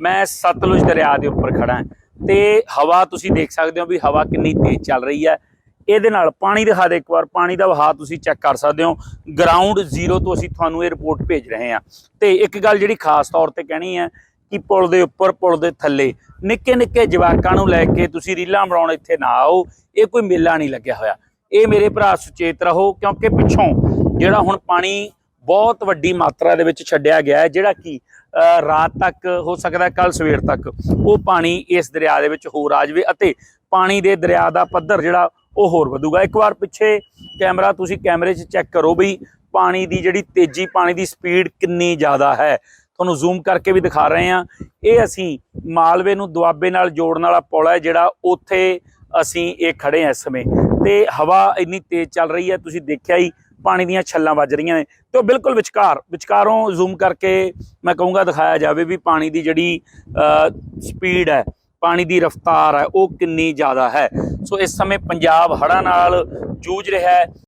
ਮੈਂ ਸਤਲੁਜ ਦਰਿਆ ਦੇ ਉੱਪਰ ਖੜਾ ਹਾਂ ਤੇ ਹਵਾ ਤੁਸੀਂ ਦੇਖ ਸਕਦੇ ਹੋ ਵੀ ਹਵਾ ਕਿੰਨੀ ਤੇਜ਼ ਚੱਲ ਰਹੀ ਹੈ। ਇਹਦੇ ਨਾਲ ਪਾਣੀ ਦਿਖਾ ਦੇ ਇੱਕ ਵਾਰ, ਪਾਣੀ ਦਾ ਵਹਾਅ ਤੁਸੀਂ ਚੈੱਕ ਕਰ ਸਕਦੇ ਹੋ। ਗਰਾਊਂਡ ਜ਼ੀਰੋ ਤੋਂ ਅਸੀਂ ਤੁਹਾਨੂੰ ਇਹ ਰਿਪੋਰਟ ਭੇਜ ਰਹੇ ਹਾਂ। ਤੇ ਇੱਕ ਗੱਲ ਜਿਹੜੀ ਖਾਸ ਤੌਰ ਤੇ ਕਹਿਣੀ ਹੈ ਕਿ ਪੁਲ ਦੇ ਉੱਪਰ, ਪੁਲ ਦੇ ਥੱਲੇ ਨਿੱਕੇ ਨਿੱਕੇ ਜਵਾਕਾਂ ਨੂੰ ਲੈ ਕੇ ਤੁਸੀਂ ਰੀਲਾਂ ਬਣਾਉਣ ਇੱਥੇ ਨਾ ਆਓ। ਇਹ ਕੋਈ ਮੇਲਾ ਨਹੀਂ ਲੱਗਿਆ ਹੋਇਆ। ਇਹ ਮੇਰੇ ਭਰਾ ਸੁਚੇਤ ਰਹੋ ਕਿਉਂਕਿ ਪਿੱਛੋਂ ਜਿਹੜਾ ਹੁਣ ਪਾਣੀ ਬਹੁਤ ਵੱਡੀ ਮਾਤਰਾ ਦੇ ਵਿੱਚ ਛੱਡਿਆ ਗਿਆ ਹੈ, ਜਿਹੜਾ ਕਿ ਰਾਤ ਤੱਕ ਹੋ ਸਕਦਾ ਕੱਲ ਸਵੇਰ ਤੱਕ। ਉਹ ਪਾਣੀ ਇਸ ਦਰਿਆ ਦੇ ਵਿੱਚ ਹੋਰ ਆ ਜਾਵੇ ਅਤੇ ਪਾਣੀ ਦੇ ਦਰਿਆ ਦਾ ਪੱਧਰ ਜਿਹੜਾ, ਉਹ ਹੋਰ ਵਧੂਗਾ। ਇੱਕ ਵਾਰ ਪਿੱਛੇ ਕੈਮਰਾ ਤੁਸੀਂ ਕੈਮਰੇ 'ਚ ਚੈੱਕ ਕਰੋ ਵੀ ਪਾਣੀ ਦੀ ਜਿਹੜੀ ਤੇਜ਼ੀ, ਪਾਣੀ ਦੀ ਸਪੀਡ ਕਿੰਨੀ ਜ਼ਿਆਦਾ ਹੈ। ਤੁਹਾਨੂੰ ਜ਼ੂਮ ਕਰਕੇ ਵੀ ਦਿਖਾ ਰਹੇ ਹਾਂ। ਇਹ ਅਸੀਂ ਮਾਲਵੇ ਨੂੰ ਦੁਆਬੇ ਨਾਲ ਜੋੜਨ ਵਾਲਾ ਪੁਲ ਹੈ, ਜਿਹੜਾ ਉੱਥੇ ਅਸੀਂ ਇਹ ਖੜੇ ਹਾਂ ਇਸ ਸਮੇਂ। ਤੇ ਹਵਾ ਇੰਨੀ ਤੇਜ਼ ਚੱਲ ਰਹੀ ਹੈ, ਤੁਸੀਂ ਦੇਖਿਆ ਹੀ ਪਾਣੀ ਦੀਆਂ ਛੱਲਾਂ ਵੱਜ ਰਹੀਆਂ ਨੇ ਤੇ ਉਹ ਬਿਲਕੁਲ ਵਿਚਕਾਰ, ਵਿਚਕਾਰੋਂ ਜ਼ੂਮ ਕਰਕੇ ਮੈਂ ਕਹੂੰਗਾ ਦਿਖਾਇਆ ਜਾਵੇ ਵੀ ਪਾਣੀ ਦੀ ਜਿਹੜੀ ਸਪੀਡ ਹੈ, ਪਾਣੀ ਦੀ ਰਫ਼ਤਾਰ ਹੈ, ਉਹ ਕਿੰਨੀ ਜ਼ਿਆਦਾ ਹੈ। ਸੋ ਇਸ ਸਮੇਂ ਪੰਜਾਬ ਹੜ੍ਹਾਂ ਨਾਲ ਜੂਝ ਰਿਹਾ ਹੈ।